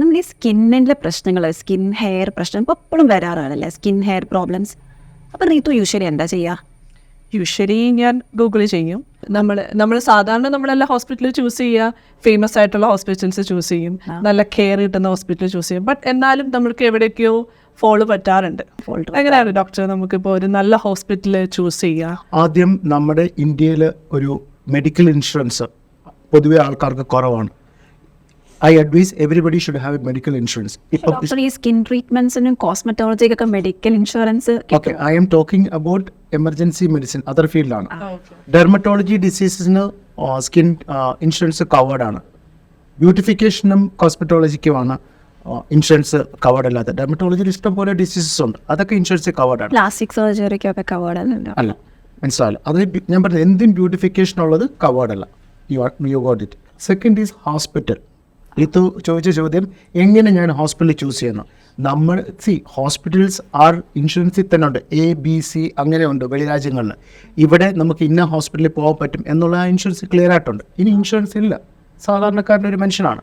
നമ്മൾ ഈ സ്കിന്നിന്റെ പ്രശ്നങ്ങൾ സ്കിൻ ഹെയർ പ്രശ്നം ഇപ്പോൾ എപ്പോഴും വരാറാണല്ലേ? Skin hair problems. അപ്പോൾ റീത്തു യൂഷ്വലി എന്താ ചെയ്യുക യൂഷ്വലി ഞാൻ ഗൂഗിൾ ചെയ്യും. നമ്മൾ നമ്മൾ സാധാരണ നമ്മളെല്ലാം ഹോസ്പിറ്റലിൽ ചൂസ് ചെയ്യുക ഫേമസ് ആയിട്ടുള്ള ഹോസ്പിറ്റൽസ് ചൂസ് ചെയ്യും. നല്ല കെയർ കിട്ടുന്ന ഹോസ്പിറ്റൽ ചൂസ് ചെയ്യും. ബട്ട് എന്നാലും നമ്മൾക്ക് എവിടേക്കോ ഫോളോ പറ്റാറുണ്ട്. എങ്ങനെയാണ് ഡോക്ടർ നമുക്കിപ്പോൾ ഒരു നല്ല ഹോസ്പിറ്റൽ ചൂസ് ചെയ്യുക ആദ്യം നമ്മുടെ ഇന്ത്യയിൽ ഒരു മെഡിക്കൽ ഇൻഷുറൻസ് പൊതുവെ ആൾക്കാർക്ക് കുറവാണ്. I advise everybody should have medical insurance ഇപ്പം ഡോക്ടർ ഈ സ്കിൻ ട്രീറ്റ്മെന്റ്സിനും കോസ്മെറ്റോളജിക്കൊക്കെ medical insurance okay I'm talking about emergency medicine other ഫീൽഡാണ് ഡെർമറ്റോളജി ഡിസീസസിന് സ്കിൻ ഇൻഷുറൻസ് കവേർഡ് ആണ്. ബ്യൂട്ടിഫിക്കേഷനും കോസ്മെറ്റോളജിക്കുമാണ് ഇൻഷുറൻസ് കവേർഡ് അല്ലാതെ. ഡെർമറ്റോളജിയിൽ ഇഷ്ടംപോലെ ഡിസീസസ് ഉണ്ട്. അതൊക്കെ ഇൻഷുറൻസ് കവേർഡ് ആണ്. പ്ലാസ്റ്റിക് സർജറിക്കൊക്കെ കവേർഡ് അല്ല മനസ്സിലായില്ല. അത് ഞാൻ പറഞ്ഞത് എന്തും ബ്യൂട്ടിഫിക്കേഷൻ ഉള്ളത് കവേർഡ് അല്ല. You are you got it second is hospital ഇത് ചോദിച്ച ചോദ്യം എങ്ങനെ ഞാൻ ഹോസ്പിറ്റൽ ചൂസ് ചെയ്യുന്നു? നമ്മൾ സി ഹോസ്പിറ്റൽസ് ആർ ഇൻഷുറൻസിൽ തന്നെ ഉണ്ട്. എ ബി സി അങ്ങനെ ഉണ്ട് വെളിരാജ്യങ്ങളിൽ. ഇവിടെ നമുക്ക് ഇന്ന ഹോസ്പിറ്റലിൽ പോകാൻ പറ്റും എന്നുള്ള ആ ഇൻഷുറൻസ് ക്ലിയർ ആയിട്ടുണ്ട്. ഇനി ഇൻഷുറൻസ് ഇല്ല. സാധാരണക്കാരന്റെ ഒരു മനുഷ്യനാണ്.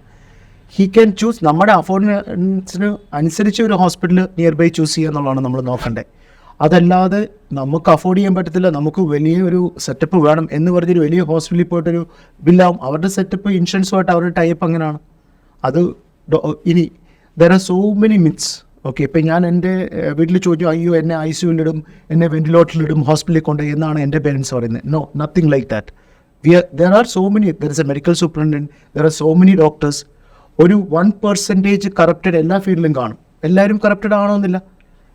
ഹി ക്യാൻ ചൂസ് നമ്മുടെ അഫോർഡൻസിന് അനുസരിച്ച് ഒരു ഹോസ്പിറ്റൽ നിയർ ബൈ ചൂസ് ചെയ്യുക എന്നുള്ളതാണ് നമ്മൾ നോക്കേണ്ടത്. അതല്ലാതെ നമുക്ക് അഫോർഡ് ചെയ്യാൻ പറ്റത്തില്ല. നമുക്ക് വലിയ ഒരു സെറ്റപ്പ് വേണം എന്ന് പറഞ്ഞൊരു വലിയ ഹോസ്പിറ്റലിൽ പോയിട്ടൊരു ബില്ലാവും അവരുടെ സെറ്റപ്പ് ഇൻഷുറൻസുമായിട്ട് അവരുടെ ടൈപ്പ് അങ്ങനെയാണ്. അത് ഇനി there are so many myths okay ഇപ്പം ഞാൻ എന്റെ വീട്ടിൽ ചോദിച്ചു അയ്യോ എന്നെ ഐ സിയുലിടും എന്നെ വെന്റിലേറ്ററിലിടും ഹോസ്പിറ്റലിൽ കൊണ്ട് എന്നാണ് എന്റെ പേരൻസ് പറയുന്നത്. No nothing like that we are there are so many there is a medical superintendent there are so many doctors ഒരു വൺ പെർസെന്റേജ് കറപ്റ്റഡ് എല്ലാ ഫീൽഡിലും കാണും. എല്ലാവരും കറപ്റ്റഡ് ആണോ എന്നില്ല.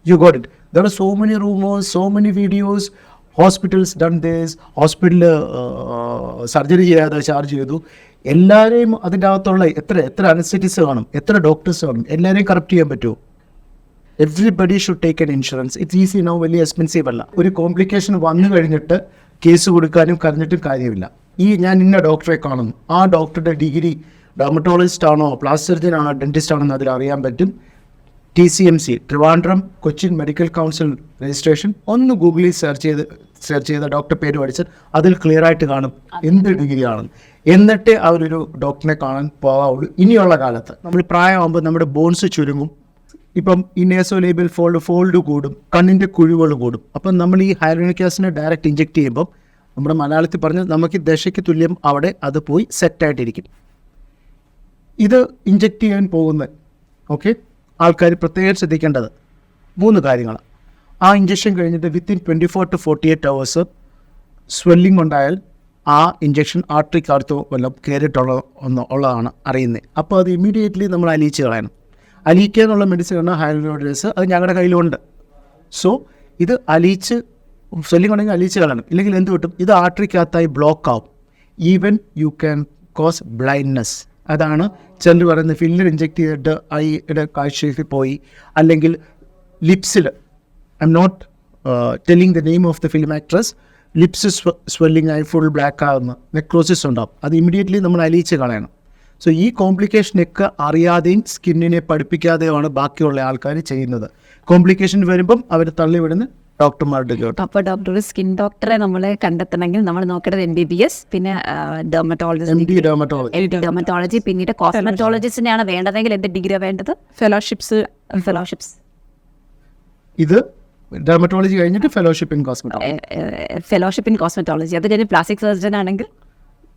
You got it there are so many rumours so many videos hospitals done these ഹോസ്പിറ്റലിൽ surgery ചെയ്യാതെ charge ചെയ്തു. എല്ലാവരെയും അതിന്റെ അകത്തുള്ള എത്ര എത്ര അനസ്തറ്റിസ് കാണും എത്ര ഡോക്ടേഴ്സ് കാണും എല്ലാവരെയും കറപ്റ്റ് ചെയ്യാൻ പറ്റുമോ? Everybody should take an insurance it's easy no വലിയ എക്സ്പെൻസീവ് അല്ല. ഒരു കോംപ്ലിക്കേഷൻ വന്നു കഴിഞ്ഞിട്ട് കേസ് കൊടുക്കാനും കരഞ്ഞിട്ടും കാര്യമില്ല. ഈ ഞാൻ ഇന്ന ഡോക്ടറെ കാണുന്നു. ആ ഡോക്ടറുടെ ഡിഗ്രി ഡെർമറ്റോളജിസ്റ്റ് ആണോ പ്ലാസ്റ്റിക് ആണോ ഡെന്റിസ്റ്റ് ആണോ എന്ന് അതിൽ അറിയാൻ പറ്റും. T C M C Trivandrum Cochin medical council registration ഒന്ന് ഗൂഗിളിൽ സെർച്ച് ചെയ്ത് സെർച്ച് ചെയ്ത ഡോക്ടർ പേര് പഠിച്ചാൽ അതിൽ ക്ലിയർ ആയിട്ട് കാണും എന്ത് ഡിഗ്രി എന്നിട്ട് അവരൊരു ഡോക്ടറിനെ കാണാൻ പോകാവുള്ളൂ ഇനിയുള്ള കാലത്ത് നമ്മൾ പ്രായമാകുമ്പോൾ നമ്മുടെ ബോൺസ് ചുരുങ്ങും. ഇപ്പം ഈ നേസോ ലേബിൾ ഫോൾഡ് ഫോൾഡ് കൂടും. കണ്ണിന്റെ കുഴിവുകൾ കൂടും. അപ്പം നമ്മൾ ഈ ആസിനെ ഡയറക്റ്റ് ഇഞ്ചെക്ട് ചെയ്യുമ്പം നമ്മുടെ മലയാളത്തിൽ പറഞ്ഞ് നമുക്ക് ദശയ്ക്ക് തുല്യം അവിടെ അത് പോയി സെറ്റായിട്ടിരിക്കും ഇത് ഇഞ്ചെക്ട് ചെയ്യാൻ പോകുന്നത് ഓക്കെ ആൾക്കാർ പ്രത്യേകം ശ്രദ്ധിക്കേണ്ടത് മൂന്ന് കാര്യങ്ങൾ ആ ഇഞ്ചക്ഷൻ കഴിഞ്ഞിട്ട് within twenty four to forty eight hours swelling ഉണ്ടായാൽ ആ ഇഞ്ചക്ഷൻ ആർട്രിക്കകത്തോ വല്ലതും കയറിയിട്ടുള്ള ഒന്ന് ഉള്ളതാണ് അറിയുന്നത് അപ്പോൾ അത് ഇമ്മീഡിയറ്റ്ലി നമ്മൾ അലിയിച്ച് കളയണം. അലിയിക്കുക എന്നുള്ള മെഡിസിനാണ് ഹൈഡ്രോഡേഴ്സ് അത് ഞങ്ങളുടെ കയ്യിലുണ്ട്. സോ ഇത് അലിയിച്ച് സ്വെല്ലിംഗ് ഉണ്ടെങ്കിൽ അലിയിച്ച് കളയണം. ഇല്ലെങ്കിൽ എന്ത് കിട്ടും? ഇത് ആർട്രിക്കകത്തായി ബ്ലോക്ക് ആവും. Even you can cause blindness അതാണ് ചിലർ പറയുന്നത് ഫില്ലർ ഇഞ്ചെക്ട് ചെയ്തിട്ട് ഐയുടെ കാഴ്ചയിൽ പോയി. അല്ലെങ്കിൽ ലിപ്സിൽ I'm not telling the name of the film actress lips swelling ആയി ഫുൾ ബ്ലാക്ക് ആകുന്ന നെക്രോസിസ് ഉണ്ടാവും. അത് ഇമ്മീഡിയറ്റ്ലി നമ്മൾ അലിയിച്ച് കളയണം. സോ ഈ കോംപ്ലിക്കേഷനൊക്കെ അറിയാതെയും സ്കിന്നിനെ പഠിപ്പിക്കാതെയുമാണ് ബാക്കിയുള്ള ആൾക്കാർ ചെയ്യുന്നത്. കോംപ്ലിക്കേഷൻ വരുമ്പം അവർ തള്ളിവിടുന്ന ഡോക്ടർമാരുടെ അപ്പോൾ ഡോക്ടർ സ്കിൻ ഡോക്ടറെ നമ്മൾ കണ്ടെത്തണമെങ്കിൽ നമ്മൾ നോക്കേണ്ടത് എം ബി ബി എസ് പിന്നെ ഡെർമറ്റോളജി ഡെർമറ്റോളജി ഡെർമറ്റോളജി പിന്നീട് കോസ്മറ്റോളജിസ്റ്റിനെയാണ് വേണ്ടതെങ്കിൽ എന്ത് ഡിഗ്രിയാണ് വേണ്ടത്? ഫെലോഷിപ്സ് ഫെലോഷിപ്സ് ഇത് ഡെർമറ്റോളജി കഴിഞ്ഞിട്ട് fellowship in cosmetology fellowship in cosmetology അത് കഴിഞ്ഞ് പ്ലാസ്റ്റിക് സർജൻ ആണെങ്കിൽ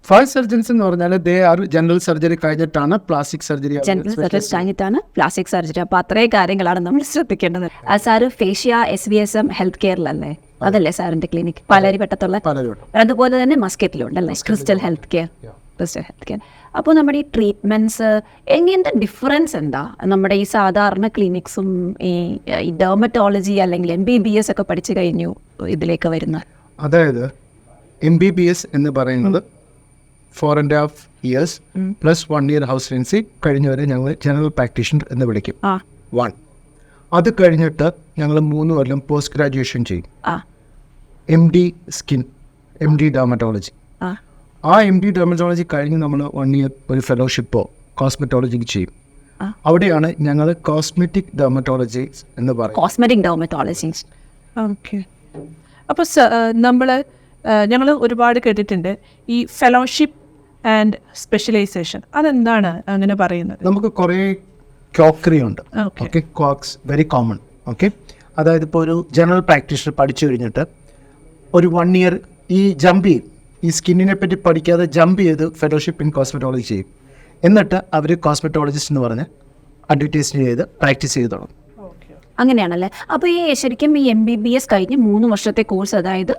ഫൈവ് സർജൻസ് എന്ന് പറഞ്ഞാൽ ദേ ആർ ജനറൽ സർജറി കഴിഞ്ഞിട്ടാണ് പ്ലാസ്റ്റിക് സർജറി ജനറൽ സർജറി കഴിഞ്ഞിട്ടാണ് പ്ലാസ്റ്റിക് സർജറി അപ്പൊ അത്രയും കാര്യങ്ങളാണ് നമ്മൾ ശ്രദ്ധിക്കേണ്ടത്. ആ sir fascia S V S M health കെയറിലല്ലേ അതല്ലേ സാറിന്റെ ക്ലിനിക് പാലാരിവട്ടത്തുള്ള പലരും അതുപോലെ തന്നെ മസ്കറ്റിലുണ്ടല്ലേ crystal health care crystal health care അപ്പോൾ നമ്മുടെ ഈ ട്രീറ്റ്മെന്റ്സ് എങ്ങനത്തെ ഡിഫറൻസ് എന്താ? നമ്മുടെ ഈ സാധാരണ ക്ലിനിക്സും ഈ ഡെർമറ്റോളജി അല്ലെങ്കിൽ എം ബി ബി എസ് ഒക്കെ പഠിച്ചു കഴിഞ്ഞു ഇതിലേക്ക് വരുന്ന അതായത് എം ബി ബി എസ് എന്ന് പറയുന്നത് four and half years plus one year house Renzi കഴിഞ്ഞവരെ ഞങ്ങൾ ജനറൽ പ്രാക്ടീഷണർ എന്ന് വിളിക്കും. ആ. വൺ അത് കഴിഞ്ഞിട്ട് ഞങ്ങൾ മൂന്ന് കൊല്ലം പോസ്റ്റ് ഗ്രാജുവേഷൻ ചെയ്യും. ആ. M D skin M D dermatology ആ. ആ എം ഡി ഡെർമറ്റോളജി കഴിഞ്ഞ് നമ്മൾ വൺ ഇയർ ഒരു ഫെലോഷിപ്പോ കോസ്മെറ്റോളജിക്ക് ചെയ്യും. ആ. അവിടെയാണ് ഞങ്ങൾ കോസ്മെറ്റിക് ഡെർമറ്റോളജി എന്ന് പറയും കോസ്മെറ്റിക് ഡെർമറ്റോളജി ഓക്കെ അപ്പോൾ നമ്മൾ ഞങ്ങൾ ഒരുപാട് കേട്ടിട്ടുണ്ട്. ഈ ഫെലോഷിപ്പ് ആൻഡ് സ്പെഷ്യലൈസേഷൻ അതെന്താണ് അങ്ങനെ പറയുന്നത്? നമുക്ക് കുറേ ക്യോക്കറി ഉണ്ട്. Okay. Okay quacks very common okay അതായത് ഇപ്പോൾ ഒരു ജനറൽ പ്രാക്ടീഷണർ പഠിച്ചു കഴിഞ്ഞിട്ട് ഒരു വൺ ഇയർ ഈ ജമ്പ് ചെയ്യും. ഈ സ്കിന്നിനെ പറ്റി പഠിക്കാതെ ജമ്പ് ചെയ്ത് ഫെലോഷിപ്പ് ഇൻ കോസ്മെറ്റോളജി ചെയ്യും. എന്നിട്ട് അവർ കോസ്മെറ്റോളജിസ്റ്റ് എന്ന് പറഞ്ഞ് അഡ്വർടൈസ് ചെയ്ത് പ്രാക്ടീസ് ചെയ്ത് തുടങ്ങും. അങ്ങനെയാണല്ലേ? അപ്പോൾ ഈ ശരിക്കും ഈ എം ബി ബി എസ് കഴിഞ്ഞ് മൂന്ന് വർഷത്തെ കോഴ്സ് അതായത്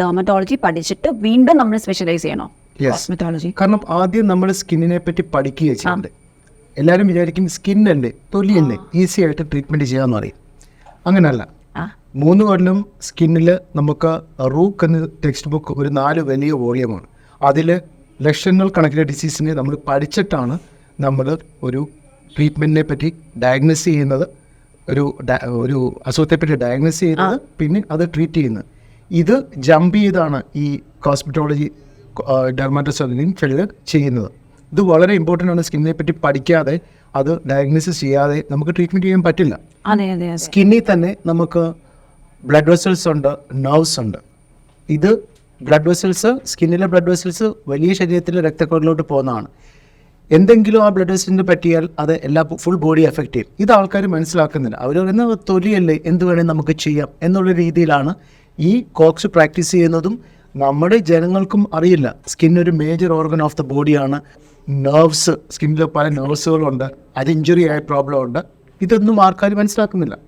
ഡെർമറ്റോളജി പഠിച്ചിട്ട് വീണ്ടും നമ്മൾ സ്പെഷ്യലൈസ് ചെയ്യണോ. കോസ്മെറ്റോളജി കാരണം ആദ്യം നമ്മൾ സ്കിന്നിനെ പറ്റി പഠിക്കുക ചെയ്യുന്നുണ്ട് എല്ലാവരും വിചാരിക്കും സ്കിന്നല്ലേ തൊലിയല്ലേ ഈസി ആയിട്ട് ട്രീറ്റ്മെന്റ് ചെയ്യാന്ന് പറയും. അങ്ങനല്ല. മൂന്ന് കൊല്ലം സ്കിന്നിൽ നമുക്ക് റൂക്ക് എന്ന ടെക്സ്റ്റ് ബുക്ക് ഒരു നാല് വലിയ വോളിയമാണ്. അതിൽ ലക്ഷങ്ങൾ കണക്കിലെ ഡിസീസിനെ നമ്മൾ പഠിച്ചിട്ടാണ് നമ്മൾ ഒരു ട്രീറ്റ്മെന്റിനെ പറ്റി ഡയഗ്നോസ് ചെയ്യുന്നത്. ഒരു ഒരു അസുഖത്തെ പറ്റി ഡയഗ്നോസ് ചെയ്യുന്നത് പിന്നെ അത് ട്രീറ്റ് ചെയ്യുന്നത്. ഇത് ജമ്പ് ചെയ്താണ് ഈ കോസ്മെറ്റോളജി ഡെർമാറ്റോസോളിയും ചെളികൾ ചെയ്യുന്നത്. ഇത് വളരെ ഇമ്പോർട്ടന്റ് ആണ് സ്കിന്നിനെ പറ്റി പഠിക്കാതെ അത് ഡയഗ്നോസിസ് ചെയ്യാതെ നമുക്ക് ട്രീറ്റ്മെന്റ് ചെയ്യാൻ പറ്റില്ല. സ്കിന്നിൽ തന്നെ നമുക്ക് ബ്ലഡ് വെസൽസ് ഉണ്ട് നെർവ്സ് ഉണ്ട്. ഇത് ബ്ലഡ് വെസൽസ് സ്കിന്നിലെ ബ്ലഡ് വെസൽസ് വലിയ ശരീരത്തിലെ രക്തക്കുഴലിലോട്ട് പോകുന്നതാണ്. എന്തെങ്കിലും ആ ബ്ലഡ് വെസലിന് പറ്റിയാൽ അത് എല്ലാ ഫുൾ ബോഡി എഫക്റ്റ് ചെയ്യും. ഇത് ആൾക്കാർ മനസ്സിലാക്കുന്നില്ല. അവർ പറയുന്നത് തൊലിയല്ലേ എന്ത് വേണേൽ നമുക്ക് ചെയ്യാം എന്നുള്ള രീതിയിലാണ് ഈ കോക്സ് പ്രാക്ടീസ് ചെയ്യുന്നതും നമ്മുടെ ജനങ്ങൾക്കും അറിയില്ല. സ്കിൻ ഒരു മേജർ ഓർഗൻ ഓഫ് ദ ബോഡിയാണ് നെർവ്സ് സ്കിന്നിൽ പല നെർവ്സുകളുണ്ട് അത് ഇഞ്ചുറി ആയ പ്രോബ്ലം ഉണ്ട്. ഇതൊന്നും ആൾക്കാർ മനസ്സിലാക്കുന്നില്ല.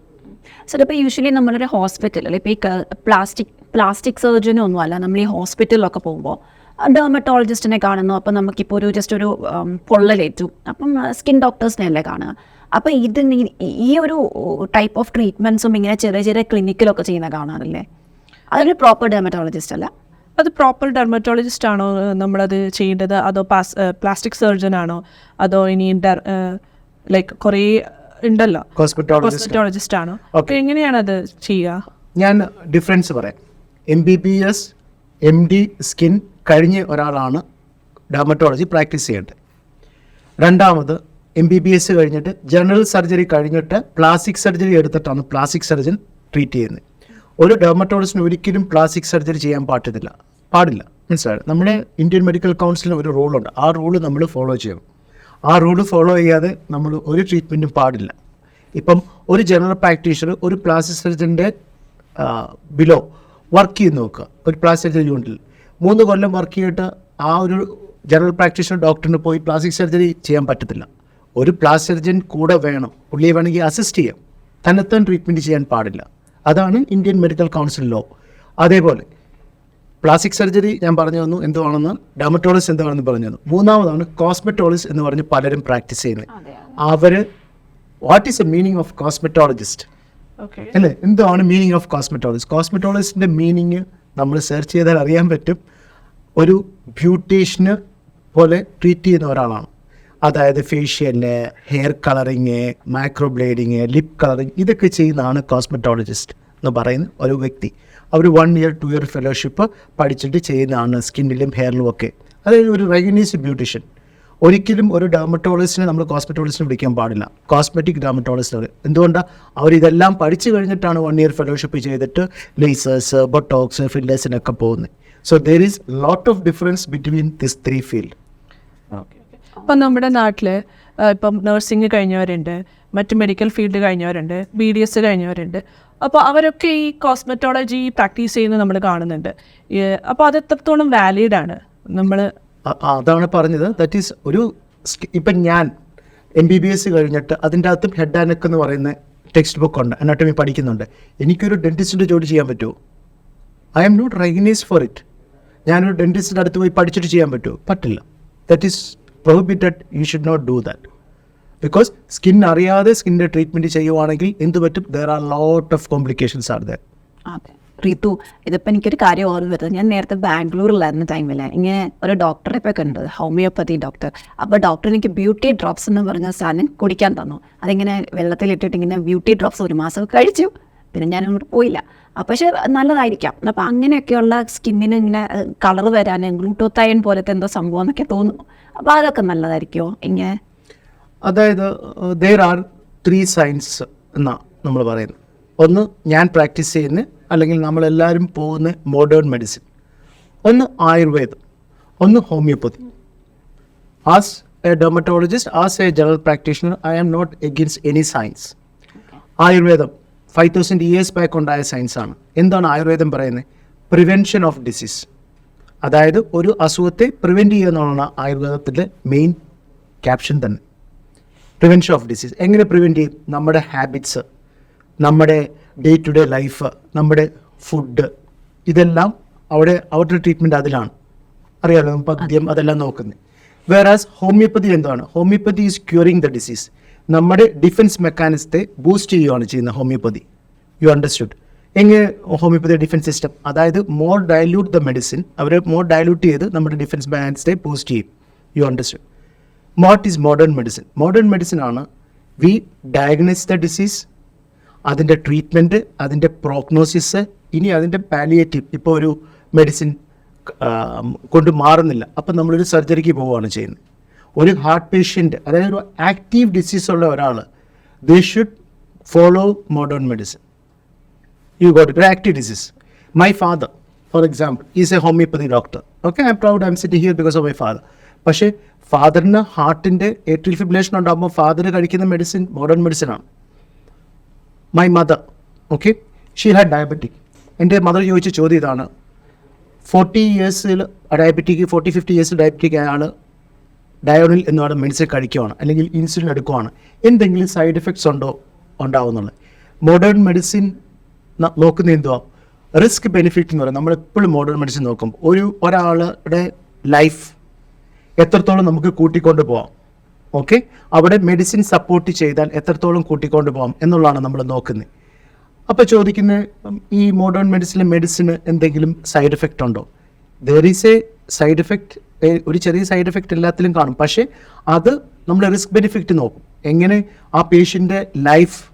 സർ ഇപ്പോൾ യൂഷ്വലി നമ്മളൊരു ഹോസ്പിറ്റലിൽ ഇപ്പോൾ ഈ പ്ലാസ്റ്റിക് പ്ലാസ്റ്റിക് സർജനും ഒന്നും അല്ല. നമ്മൾ ഈ ഹോസ്പിറ്റലിലൊക്കെ പോകുമ്പോൾ ഡെർമറ്റോളജിസ്റ്റിനെ കാണുന്നു. അപ്പം നമുക്കിപ്പോൾ ഒരു ജസ്റ്റ് ഒരു പൊള്ളലേറ്റു. അപ്പം സ്കിൻ ഡോക്ടേഴ്സിനെ അല്ലേ കാണുക. അപ്പോൾ ഇത് ഈ- ഒരു ടൈപ്പ് ഓഫ് ട്രീറ്റ്മെന്റ്സും ഇങ്ങനെ ചെറിയ ചെറിയ ക്ലിനിക്കിലൊക്കെ ചെയ്യുന്ന കാണാറില്ലേ? അതൊരു പ്രോപ്പർ ഡെർമറ്റോളജിസ്റ്റ് അല്ല. അത് പ്രോപ്പർ ഡെർമറ്റോളജിസ്റ്റ് ആണോ നമ്മളത് ചെയ്യേണ്ടത്? അതോ പാസ് പ്ലാസ്റ്റിക് സർജൻ ആണോ? അതോ ഇനി ലൈക്ക് കുറേ ഉണ്ടല്ലോ? കോസ്മെറ്റോളജിസ്റ്റ് ആണോ? എങ്ങനെയാണ് അത് ചെയ്യുക? ഞാൻ ഡിഫറൻസ് പറയാം. M B B S M D skin കഴിഞ്ഞ ഒരാളാണ് ഡെർമറ്റോളജി പ്രാക്ടീസ് ചെയ്യേണ്ടത്. രണ്ടാമത് എം ബി ബി എസ് കഴിഞ്ഞിട്ട് ജനറൽ സർജറി കഴിഞ്ഞിട്ട് പ്ലാസ്റ്റിക് സർജറി എടുത്തിട്ടാണ് പ്ലാസ്റ്റിക് സർജൻ ട്രീറ്റ് ചെയ്യുന്നത്. ഒരു ഡെർമറ്റോളജിസ്റ്റിന് ഒരിക്കലും പ്ലാസ്റ്റിക് സർജറി ചെയ്യാൻ പറ്റത്തില്ല പാടില്ല. മനസ്സിലായോ? നമ്മുടെ ഇന്ത്യൻ മെഡിക്കൽ കൗൺസിലിന് ഒരു റൂളുണ്ട് ആ റൂൾ നമ്മൾ ഫോളോ ചെയ്യും ആ റൂൾ ഫോളോ ചെയ്യാതെ നമ്മൾ ഒരു ട്രീറ്റ്മെന്റും പാടില്ല. ഇപ്പം ഒരു ജനറൽ പ്രാക്ടീഷണർ ഒരു പ്ലാസ്റ്റിക് സർജന്റെ ബിലോ വർക്ക് ചെയ്ത് നോക്കുക. ഒരു പ്ലാസ്റ്റിക് സർജറി യൂണിറ്റിൽ മൂന്ന് കൊല്ലം വർക്ക് ചെയ്തിട്ട് ആ ഒരു ജനറൽ പ്രാക്ടീഷണർ ഡോക്ടറിന് പോയി പ്ലാസ്റ്റിക് സർജറി ചെയ്യാൻ പറ്റത്തില്ല. ഒരു പ്ലാസ്റ്റിക് സർജൻ കൂടെ വേണം. പുള്ളിയെ വേണമെങ്കിൽ അസിസ്റ്റ് ചെയ്യാം. തന്നെത്താൻ ട്രീറ്റ്മെന്റ് ചെയ്യാൻ പാടില്ല. അതാണ് ഇന്ത്യൻ മെഡിക്കൽ കൗൺസിൽ ലോ. അതേപോലെ പ്ലാസ്റ്റിക് സർജറി ഞാൻ പറഞ്ഞു തന്നു എന്തുവാണെന്ന് ഡെമറ്റോളജിസ്റ്റ് എന്താണെന്ന് പറഞ്ഞു തന്നു. മൂന്നാമതാണ് കോസ്മെറ്റോളജിസ്റ്റ് എന്ന് പറഞ്ഞ് പലരും പ്രാക്ടീസ് ചെയ്യുന്നത്. അവർ what is a meaning of cosmetologist okay അല്ലേ? എന്താണ് മീനിങ് ഓഫ് കോസ്മെറ്റോളജിസ്റ്റ് കോസ്മെറ്റോളജിസ്റ്റിന്റെ മീനിങ് നമ്മൾ സെർച്ച് ചെയ്താൽ അറിയാൻ പറ്റും. ഒരു ബ്യൂട്ടീഷ്യന് പോലെ ട്രീറ്റ് ചെയ്യുന്ന ഒരാളാണ്. അതായത് facial hair colouring microblading lip colouring ഇതൊക്കെ ചെയ്യുന്നതാണ് കോസ്മെറ്റോളജിസ്റ്റ് എന്ന് പറയുന്ന ഒരു വ്യക്തി. അവർ one year two year fellowship പഠിച്ചിട്ട് ചെയ്യുന്നതാണ് സ്കിന്നിലും ഹെയറിലും ഒക്കെ. അതായത് ഒരു റെഗനൈസ്ഡ് ബ്യൂട്ടീഷ്യൻ ഒരിക്കലും ഒരു ഡെർമറ്റോളജിസ്റ്റിനെ നമ്മൾ കോസ്മെറ്റോളജിസ്റ്റിനെ വിളിക്കാൻ പാടില്ല. കോസ്മെറ്റിക് ഡെർമറ്റോളജിസ്റ്റ് എന്തുകൊണ്ടാണ് അവർ ഇതെല്ലാം പഠിച്ചു കഴിഞ്ഞിട്ടാണ് വൺ ഇയർ ഫെലോഷിപ്പ് ചെയ്തിട്ട് ലേസേഴ്സ് ബൊട്ടോക്സ് ഫില്ലേഴ്സിനൊക്കെ പോകുന്നത്. So there is lot of difference between this three field ഇപ്പം നമ്മുടെ നാട്ടിൽ ഇപ്പം നഴ്സിംഗ് കഴിഞ്ഞവരുണ്ട് മറ്റ് മെഡിക്കൽ ഫീൽഡ് കഴിഞ്ഞവരുണ്ട് ബി ഡി എസ് കഴിഞ്ഞവരുണ്ട്. അപ്പോൾ അവരൊക്കെ ഈ കോസ്മെറ്റോളജി പ്രാക്ടീസ് ചെയ്യുന്നത് നമ്മൾ കാണുന്നുണ്ട്. അപ്പോൾ അത് എത്രത്തോളം വാലിഡ് ആണ്? നമ്മൾ അതാണ് പറഞ്ഞത്. ദാറ്റ് ഈസ് ഒരു ഇപ്പം ഞാൻ എം ബി ബി എസ് കഴിഞ്ഞിട്ട് അതിന്റെ അകത്തും ഹെഡ് ആൻഡ് നെക്ക് എന്ന് പറയുന്ന ടെക്സ്റ്റ് ബുക്ക് ഉണ്ട്. അനാട്ടമി പഠിക്കുന്നുണ്ട്. എനിക്കൊരു ഡെന്റിസ്റ്റിന്റെ ജോലി ചെയ്യാൻ പറ്റുമോ? I'm not recognise for it ഞാനൊരു ഡെന്റിസ്റ്റിന്റെ അടുത്ത് പോയി പഠിച്ചിട്ട് ചെയ്യാൻ പറ്റുമോ? പറ്റില്ല. That is prohibited you should not do that because skin അറിയാതെ സ്കിന്നിന്റെ ട്രീറ്റ്മെന്റ് ചെയ്യുവാണെങ്കിൽ എന്ത് പറ്റും? There are lot of complications are there അതെ. റിതു ഇതിപ്പോൾ എനിക്കൊരു കാര്യം ഓർമ്മ വരുന്നത് ഞാൻ നേരത്തെ ബാംഗ്ലൂരിലായിരുന്ന ടൈമിൽ ഇങ്ങനെ ഒരു ഡോക്ടറെ ഇപ്പോൾ കണ്ടത് ഹോമിയോപ്പതി ഡോക്ടർ അപ്പോൾ ഡോക്ടർ എനിക്ക് ബ്യൂട്ടി ഡ്രോപ്സ് എന്ന് പറഞ്ഞ സാധനം കുടിക്കാൻ തന്നു. അതിങ്ങനെ വെള്ളത്തിലിട്ടിട്ട് ഇങ്ങനെ ബ്യൂട്ടി ഡ്രോപ്സ് ഒരു മാസം കഴിച്ചു. പിന്നെ ഞാൻ അങ്ങോട്ട് പോയില്ല. പക്ഷേ നല്ലതായിരിക്കാം. അപ്പോൾ അങ്ങനെയൊക്കെയുള്ള സ്കിന്നിന് ഇങ്ങനെ കളർ വരാൻ ഗ്ലൂട്ടോത്തയൻ പോലത്തെ എന്തോ സംഭവം എന്നൊക്കെ തോന്നുന്നു അപ്പോൾ അതൊക്കെ നല്ലതായിരിക്കോ ഇങ്ങനെ? അതായത് ദേർ ആർ ത്രീ സയൻസ് എന്നാ നമ്മൾ പറയുന്നത്. ഒന്ന് ഞാൻ പ്രാക്ടീസ് ചെയ്യുന്ന അല്ലെങ്കിൽ നമ്മളെല്ലാവരും പോകുന്ന മോഡേൺ മെഡിസിൻ ഒന്ന് ആയുർവേദം. ഒന്ന് homeopathy as a dermatologist as a general practitioner I am not against any science Ayurveda. Five thousand years back ഉണ്ടായ സയൻസാണ് എന്താണ് ആയുർവേദം പറയുന്നത്? പ്രിവെൻഷൻ ഓഫ് ഡിസീസ് അതായത് ഒരു അസുഖത്തെ പ്രിവെന്റ് ചെയ്യുക എന്നുള്ളതാണ് ആയുർവേദത്തിന്റെ മെയിൻ ക്യാപ്ഷൻ തന്നെ. പ്രിവെൻഷൻ ഓഫ് ഡിസീസ് എങ്ങനെ പ്രിവെന്റ് ചെയ്യും? നമ്മുടെ ഹാബിറ്റ്സ് നമ്മുടെ ഡേ ടു ഡേ ലൈഫ് നമ്മുടെ ഫുഡ് ഇതെല്ലാം അവിടെ അവരുടെ ട്രീറ്റ്മെന്റ് അതിലാണ്. അറിയാമല്ലോ പദ്യം അതെല്ലാം നോക്കുന്നത്. വേറാസ് ഹോമിയോപ്പതി എന്താണ്? Homeopathy is curing the disease നമ്മുടെ ഡിഫൻസ് മെക്കാനിസത്തെ ബൂസ്റ്റ് ചെയ്യുകയാണ് ചെയ്യുന്നത് ഹോമിയോപ്പതി യു അണ്ടർസ്റ്റുഡ് എങ്ങനെ ഹോമിയോപ്പതി ഡിഫൻസ് സിസ്റ്റം അതായത് മോർ ഡയലൂട്ട് ദ മെഡിസിൻ അവർ മോർ ഡയലൂട്ട് ചെയ്ത് നമ്മുടെ ഡിഫൻസ് മെക്കാനിസത്തെ ബൂസ്റ്റ് ചെയ്യും. You understood what is modern medicine modern medicine ആണ് വി ഡയഗ്നൈസ് ദ ഡിസീസ് അതിന്റെ ട്രീറ്റ്മെന്റ് അതിന്റെ പ്രോഗ്നോസിസ് ഇനി അതിന്റെ പാലിയേറ്റീവ് ഇപ്പോൾ ഒരു മെഡിസിൻ കൊണ്ട് മാറുന്നില്ല. അപ്പം നമ്മളൊരു സർജറിക്ക് പോവുകയാണ് ചെയ്യുന്നത്. ഒരു ഹാർട്ട് പേഷ്യന്റ് അതായത് ഒരു ആക്റ്റീവ് ഡിസീസ് ഉള്ള ഒരാൾ they should follow modern medicine you got it active disease my father for example is a homeopathy doctor okay I'm proud I'm sitting here because of my father പക്ഷേ ഫാദറിന് ഹാർട്ടിന്റെ atrial fibrillation ഉണ്ടാകുമ്പോൾ father കഴിക്കുന്ന medicine modern medicine ആണ്. My mother okay she had diabetic എന്റെ mother ചോദിച്ച ചോദ്യം ഇതാണ്. ഫോർട്ടി ഇയേഴ്സിൽ ഡയബറ്റിക് ഫോർട്ടി ഫിഫ്റ്റി ഇയേഴ്സിൽ ഡയബറ്റിക് ആൾ ഡയോണിൽ എന്ന് പറയുന്ന മെഡിസിൻ കഴിക്കുവാണ് അല്ലെങ്കിൽ ഇൻസുലിൻ എടുക്കുവാണ് എന്തെങ്കിലും സൈഡ് എഫക്ട്സ് ഉണ്ടോ ഉണ്ടാവുന്നുള്ളത്. മോഡേൺ മെഡിസിൻ നോക്കുന്ന എന്തുവാ? റിസ്ക് ബെനിഫിറ്റ് എന്ന് പറയുന്നത് നമ്മൾ എപ്പോഴും മോഡേൺ മെഡിസിൻ നോക്കും. ഒരു ഒരാളുടെ ലൈഫ് എത്രത്തോളം നമുക്ക് കൂട്ടിക്കൊണ്ട് പോകാം ഓക്കെ അവിടെ മെഡിസിൻ സപ്പോർട്ട് ചെയ്താൽ എത്രത്തോളം കൂട്ടിക്കൊണ്ട് പോകാം എന്നുള്ളതാണ് നമ്മൾ നോക്കുന്നത്. അപ്പോൾ ചോദിക്കുന്നത് ഈ മോഡേൺ മെഡിസിൻ മെഡിസിന് എന്തെങ്കിലും സൈഡ് എഫക്റ്റ് ഉണ്ടോ? There is a side effect ഒരു ചെറിയ സൈഡ് എഫക്റ്റ് എല്ലാത്തിലും കാണും. പക്ഷേ അത് നമ്മൾ റിസ്ക് ബെനിഫിറ്റ് നോക്കും. എങ്ങനെ ആ പേഷ്യന്റെ ലൈഫ്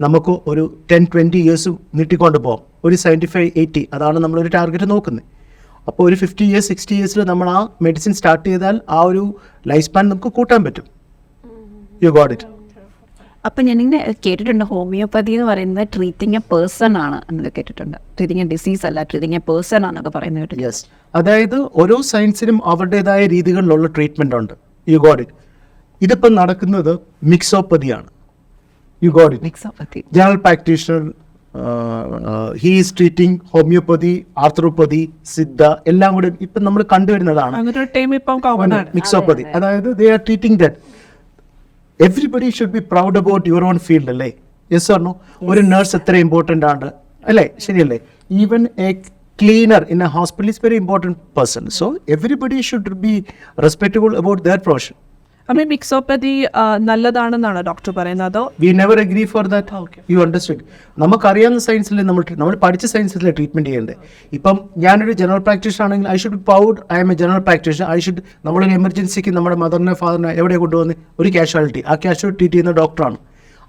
നമുക്ക് ഒരു ടെൻ ട്വന്റി ഇയേഴ്സ് നീട്ടിക്കൊണ്ട് പോകാം. ഒരു സെവന്റി ഫൈവ് എയ്റ്റി അതാണ് നമ്മളൊരു ടാർഗറ്റ് നോക്കുന്നത്. അപ്പോൾ ഒരു ഫിഫ്റ്റി ഇയേഴ്സ് സിക്സ്റ്റി ഇയേഴ്സിൽ നമ്മൾ ആ മെഡിസിൻ സ്റ്റാർട്ട് ചെയ്താൽ ആ ഒരു ലൈഫ് സ്പാൻ നമുക്ക് കൂട്ടാൻ പറ്റും. യു ഗോഡ് ഇറ്റ് അപ്പം ഞാനിങ്ങനെ കേട്ടിട്ടുണ്ട് ഹോമിയോപ്പതി എന്ന് പറയുന്നത് ട്രീറ്റിംഗ് എ പേഴ്സൺ ആണ് എന്നൊക്കെ കേട്ടിട്ടുണ്ട്. ട്രീറ്റിംഗ് എ ഡിസീസ് അല്ല ട്രീറ്റിംഗ് എ പേഴ്സൺ ആണെന്നൊക്കെ പറയുന്നത് യെസ് അതായത് ഓരോ സയൻസിനും അവരുടേതായ രീതികളിലുള്ള ട്രീറ്റ്മെന്റ് ഉണ്ട്. യു ഗോഡ് ഇറ്റ് ഇതിപ്പം നടക്കുന്നത് മിക്സോപ്പതിയാണ്. You got it mixopathy general practitioner he is treating homeopathy arthropathy Siddha എല്ലാം കൂടി ഇപ്പം നമ്മൾ കണ്ടുവരുന്നതാണ്. അങ്ങനെ ഒരു ടൈം ഇപ്പം കോമൺ ആണ് മിക്സോപ്പതി. അതായത് they are treating that everybody should be proud about your own field അല്ലേ? യെസ് പറഞ്ഞു ഒരു നഴ്സ് എത്ര ഇമ്പോർട്ടന്റ് ആണ് അല്ലേ? ശരിയല്ലേ? Even a cleaner in a hospital is very important person so everybody should be respectable about their profession അമ്മ mixopathy നല്ലതാണെന്നാണ് doctor പറയുന്നത്? We never agree for that you understood നമുക്കറിയാവുന്ന സയൻസിൽ നമ്മൾ നമ്മൾ പഠിച്ച സയൻസിലെ ട്രീറ്റ്മെന്റ് ചെയ്യേണ്ടത് ഇപ്പം ഞാനൊരു ജനറൽ പ്രാക്ടീഷണർ ആണെങ്കിൽ I should proud I'm a general practitioner I should നമ്മളൊരു എമർജൻസിക്ക് നമ്മുടെ മദറിനെ ഫാദറിനെ എവിടെ കൊണ്ടുവന്ന് ഒരു കാഷ്വാലിറ്റി ആ കാഷ്വാലിറ്റി ട്രീറ്റ് ചെയ്യുന്ന ഡോക്ടറാണ്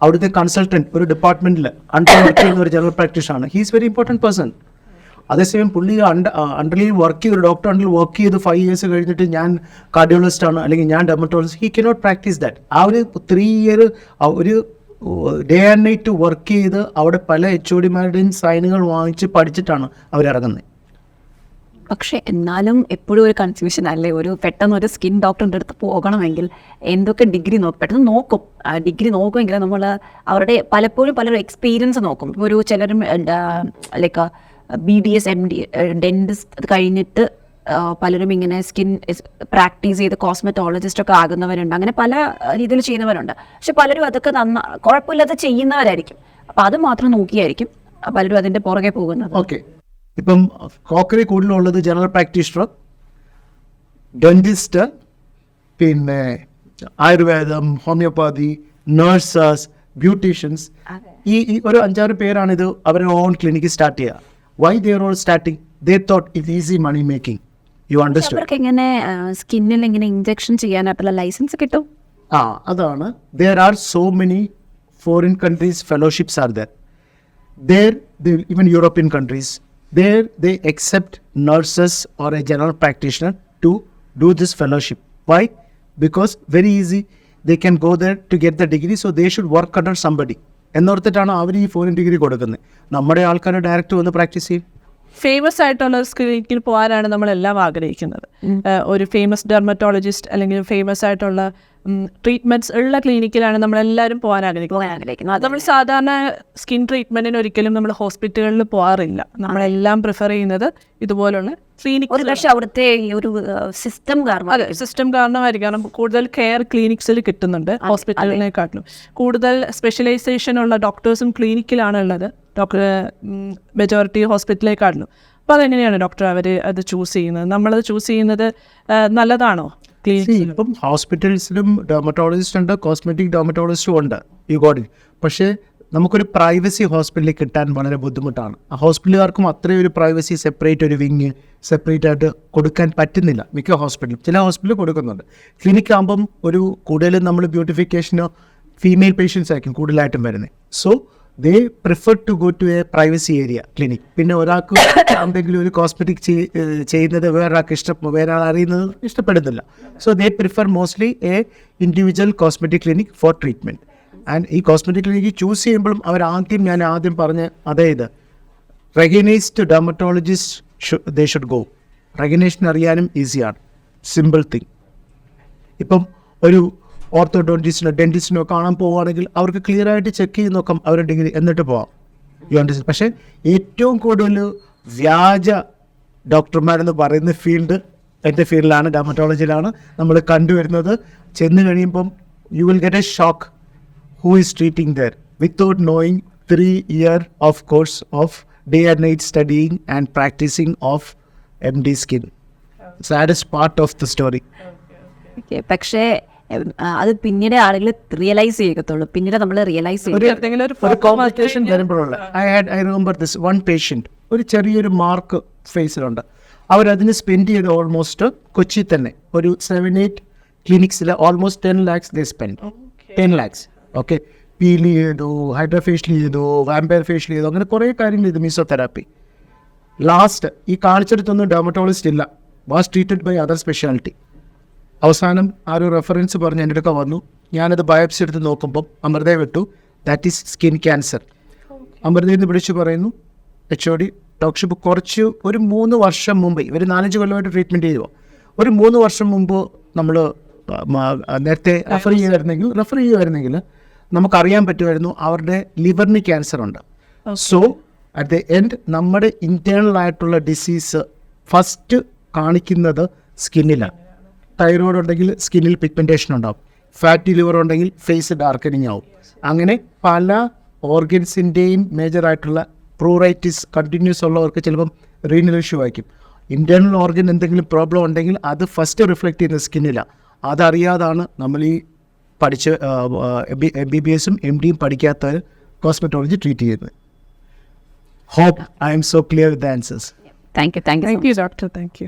അവിടുത്തെ കൺസൾട്ടന്റ് ഒരു ഡിപ്പാർട്ട്മെന്റിൽ അണ്ടർ വർക്ക് ചെയ്യുന്ന ഒരു ജനറൽ പ്രാക്ടീഷണർ ആണ്. ഹീസ് വെരി ഇമ്പോർട്ടന്റ് പേഴ്സൺ അതേസമയം പുള്ളി അണ്ടറിൽ വർക്ക് ചെയ്ത് ഡോക്ടർ അണ്ടറിൽ വർക്ക് ചെയ്ത് ഫൈവ് ഇയേഴ്സ് കഴിഞ്ഞിട്ട് ഞാൻ കാർഡിയോളജിസ്റ്റ് ആണ് അല്ലെങ്കിൽ ഞാൻ dermatologist he cannot practice that ആ ഒരു ത്രീ ഇയർ ഒരു ഡേ ആൻഡ് നൈറ്റ് വർക്ക് ചെയ്ത് അവിടെ പല എച്ച് ഒ ഡിമാരുടെയും സൈനുകൾ വാങ്ങിച്ച് പഠിച്ചിട്ടാണ് അവരിറങ്ങുന്നത് പക്ഷെ എന്നാലും എപ്പോഴും ഒരു കൺഫ്യൂഷൻ അല്ലേ? ഒരു പെട്ടെന്ന് ഒരു സ്കിൻ ഡോക്ടറിന്റെ അടുത്ത് പോകണമെങ്കിൽ എന്തൊക്കെ ഡിഗ്രി നോക്കും പെട്ടെന്ന് നോക്കും. ഡിഗ്രി നോക്കുമെങ്കിൽ നമ്മൾ അവരുടെ പലപ്പോഴും പലരും എക്സ്പീരിയൻസ് നോക്കും. ഒരു ചിലരും like B D S M D dentist അത് കഴിഞ്ഞിട്ട് പലരും ഇങ്ങനെ സ്കിൻ പ്രാക്ടീസ് ചെയ്ത് കോസ്മെറ്റോളജിസ്റ്റ് ഒക്കെ ആകുന്നവരുണ്ട്. അങ്ങനെ പല രീതിയിൽ ചെയ്യുന്നവരുണ്ട്. പക്ഷെ പലരും അതൊക്കെ നന്ന കുഴപ്പമില്ലാതെ ചെയ്യുന്നവരായിരിക്കും. അപ്പൊ അത് മാത്രം നോക്കിയായിരിക്കും പലരും അതിന്റെ പുറകെ പോകുന്നത്. ഓക്കെ. ഇപ്പം കോക്കറി കൂടുതലുള്ളത് ജനറൽ പ്രാക്ടീഷണർ ഡെന്റിസ്റ്റ് പിന്നെ ആയുർവേദം ഹോമിയോപ്പതി നഴ്സസ് ബ്യൂട്ടീഷ്യൻസ് ഈ ഈ ഒരു അഞ്ചാറ് പേരാണ് ഇത് അവരുടെ ഓൺ ക്ലിനിക്ക് സ്റ്റാർട്ട് ചെയ്യുക. why there all starting they thought it easy money making you understood അവർക്ക് എങ്ങനെ സ്കിന്നിൽ ഇങ്ങനെ ഇഞ്ചക്ഷൻ ചെയ്യാനായിട്ടുള്ള ലൈസൻസ് കിട്ടും ആ അതാണ് there are so many foreign countries fellowships are there there the, even european countries there they accept nurses or a general practitioner to do this fellowship why because very easy they can go there to get the degree so they should work under somebody എന്നോർത്തിട്ടാണ് അവർ ഈ foreign degree കൊടുക്കുന്നത്? നമ്മുടെ ആൾക്കാർ direct വന്ന് practice ചെയ്യും? Famous ആയിട്ടുള്ള ഒരു ക്ലിനിക്കിൽ പോകാനാണ് നമ്മളെല്ലാം ആഗ്രഹിക്കുന്നത്. ഒരു ഫേമസ് ഡെർമറ്റോളജിസ്റ്റ് അല്ലെങ്കിൽ ഫേമസ് ആയിട്ടുള്ള ട്രീറ്റ്മെന്റ്സ് ഉള്ള ക്ലിനിക്കിലാണ് നമ്മളെല്ലാവരും പോകാൻ ആഗ്രഹിക്കുന്നത്. നമ്മൾ സാധാരണ സ്കിൻ ട്രീറ്റ്മെന്റിന് ഒരിക്കലും നമ്മൾ ഹോസ്പിറ്റലുകളിൽ പോകാറില്ല. നമ്മളെല്ലാം പ്രിഫർ ചെയ്യുന്നത് ഇതുപോലുള്ള ക്ലിനിക് പക്ഷെ അവിടുത്തെ ഒരു സിസ്റ്റം കാരണം അതെ സിസ്റ്റം കാരണമായിരിക്കും. കാരണം കൂടുതൽ കെയർ ക്ലിനിക്സിൽ കിട്ടുന്നുണ്ട് ഹോസ്പിറ്റലിനെക്കാട്ടിലും കൂടുതൽ സ്പെഷ്യലൈസേഷൻ ഉള്ള ഡോക്ടേഴ്സും ക്ലിനിക്കിലാണ് ഉള്ളത്. ഡോക്ടർ മെജോറിറ്റി ഹോസ്പിറ്റലിനെക്കാട്ടിലും അപ്പോൾ അതെങ്ങനെയാണ് ഡോക്ടർ അവർ അത് ചൂസ് ചെയ്യുന്നത്? നമ്മളത് ചൂസ് ചെയ്യുന്നത് നല്ലതാണോ? ഇപ്പം ഹോസ്പിറ്റൽസിലും ഡെർമറ്റോളജിസ്റ്റ് ഉണ്ട് കോസ്മെറ്റിക് ഡെർമറ്റോളജിസ്റ്റും ഉണ്ട് യു ഇറ്റ് പക്ഷേ നമുക്കൊരു പ്രൈവസി ഹോസ്പിറ്റലിൽ കിട്ടാൻ വളരെ ബുദ്ധിമുട്ടാണ്. ആ ഹോസ്പിറ്റലുകാർക്കും അത്രയും ഒരു പ്രൈവസി സെപ്പറേറ്റ് ഒരു വിങ് സെപ്പറേറ്റ് ആയിട്ട് കൊടുക്കാൻ പറ്റുന്നില്ല മിക്ക ഹോസ്പിറ്റലും ചില ഹോസ്പിറ്റലിൽ കൊടുക്കുന്നുണ്ട്. ക്ലിനിക് ആകുമ്പം ഒരു കൂടുതലും നമ്മൾ ബ്യൂട്ടിഫിക്കേഷനോ ഫീമെയിൽ പേഷ്യൻസ് ആയിരിക്കും കൂടുതലായിട്ടും വരുന്നത്. So they prefer to go to a privacy area clinic പിന്നെ ഒരാൾക്ക് എന്തെങ്കിലും ഒരു കോസ്മെറ്റിക് ചെയ്യുന്നത് വേറൊരാൾക്ക് ഇഷ്ടം വേറെ അറിയുന്നത് ഇഷ്ടപ്പെടുന്നില്ല. So they prefer mostly a individual cosmetic clinic for treatment and ഈ കോസ്മെറ്റിക് ക്ലിനിക്ക് ചൂസ് ചെയ്യുമ്പോഴും അവർ ആദ്യം ഞാൻ ആദ്യം പറഞ്ഞ അതായത് recognised dermatologist they should go recognition അറിയാനും ഈസിയാണ് സിമ്പിൾ തിങ് ഇപ്പം ഒരു ഓർത്തോഡോണ്ടിസ്റ്റിനോ ഡെന്റിസ്റ്റിനോ കാണാൻ പോവുകയാണെങ്കിൽ അവർക്ക് ക്ലിയർ ആയിട്ട് ചെക്ക് ചെയ്ത് നോക്കാം അവരുടെ ഡിഗ്രി എന്നിട്ട് പോവാം. യു അണ്ടർസ്റ്റാൻഡ് പക്ഷേ ഏറ്റവും കൂടുതൽ വ്യാജ ഡോക്ടർമാരെന്ന് പറയുന്ന ഫീൽഡ് എന്റെ ഫീൽഡിലാണ് ഡാമറ്റോളജിയിലാണ് നമ്മൾ കണ്ടുവരുന്നത്. ചെന്ന് കഴിയുമ്പം you will get a shock who is treating there without knowing three year of course of day and night studying and practising of M D skin saddest part of the story പക്ഷേ അത് പിന്നീട് ആളുകൾ realise ചെയ്യത്തുള്ളൂ. പിന്നീട് നമ്മൾ realise ചെയ്യും ഒരു എന്തെങ്കിലും ഒരു ഒരു problem complication I had I remember this one patient ഒരു ചെറിയൊരു മാർക്ക് ഫേസിലുണ്ട് അവരതിന് സ്പെൻഡ് ചെയ്ത് ഓൾമോസ്റ്റ് കൊച്ചി തന്നെ. ഒരു seven eight ക്ലിനിക്സിൽ almost ten lakhs they spend ten lakhs okay peel ചെയ്തു ഹൈഡ്രോഫേഷ്യൽ ചെയ്തു വാമ്പയർ ഫേഷ്യൽ ചെയ്തു അങ്ങനെ കുറേ കാര്യങ്ങൾ ചെയ്തു മീസോതെറാപ്പി ലാസ്റ്റ് ഈ കാണിച്ചെടുത്തൊന്നും ഡെർമറ്റോളജിസ്റ്റ് ഇല്ല. Was treated by other speciality അവസാനം ആ ഒരു റെഫറൻസ് പറഞ്ഞ് എന്റെ അടുക്ക വന്നു. ഞാനത് ബയോപ്സി എടുത്ത് നോക്കുമ്പം അമൃതയെ വിട്ടു. ദാറ്റ് ഈസ് സ്കിൻ ക്യാൻസർ അമൃതയിൽ നിന്ന് വിളിച്ചു പറയുന്നു എച്ച് ഒ ഡി ഡോക്ടർഷിപ്പ് കുറച്ച് ഒരു മൂന്ന് വർഷം മുമ്പ് ഇവർ നാലഞ്ച് കൊല്ലമായിട്ട് ട്രീറ്റ്മെന്റ് ചെയ്യുമോ ഒരു മൂന്ന് വർഷം മുമ്പ് നമ്മൾ നേരത്തെ റെഫർ ചെയ്യുമായിരുന്നെങ്കിൽ റെഫർ ചെയ്യുമായിരുന്നെങ്കിൽ നമുക്കറിയാൻ പറ്റുമായിരുന്നു അവരുടെ ലിവറിന് ക്യാൻസർ ഉണ്ട്. സോ അറ്റ് ദ എൻഡ് നമ്മുടെ ഇന്റേർണൽ ആയിട്ടുള്ള ഡിസീസ് ഫസ്റ്റ് കാണിക്കുന്നത് സ്കിന്നിലാണ് തൈറോയ്ഡ് ഉണ്ടെങ്കിൽ സ്കിന്നിൽ പിഗ്മെന്റേഷൻ ഉണ്ടാവും. ഫാറ്റി ലിവർ ഉണ്ടെങ്കിൽ ഫേസ് ഡാർക്കനിങ് ആവും. അങ്ങനെ പല ഓർഗൻസിന്റെയും മേജറായിട്ടുള്ള പ്രൂറൈറ്റിസ് കണ്ടിന്യൂസ് ഉള്ളവർക്ക് ചിലപ്പം റീനൽ ഇഷ്യൂ ആയിരിക്കും. ഇന്റേർണൽ ഓർഗൻ എന്തെങ്കിലും പ്രോബ്ലം ഉണ്ടെങ്കിൽ അത് ഫസ്റ്റ് റിഫ്ലക്റ്റ് ചെയ്യുന്ന സ്കിന്നിലാണ് അതറിയാതാണ് നമ്മൾ ഈ പഠിച്ച് എം ബി ബി എസും എം ഡിയും പഠിക്കാത്തവർ കോസ്മെറ്റോളജി ട്രീറ്റ് ചെയ്യുന്നത്. Hope I'm so clear with answers thank you thank you thank you doctor thank you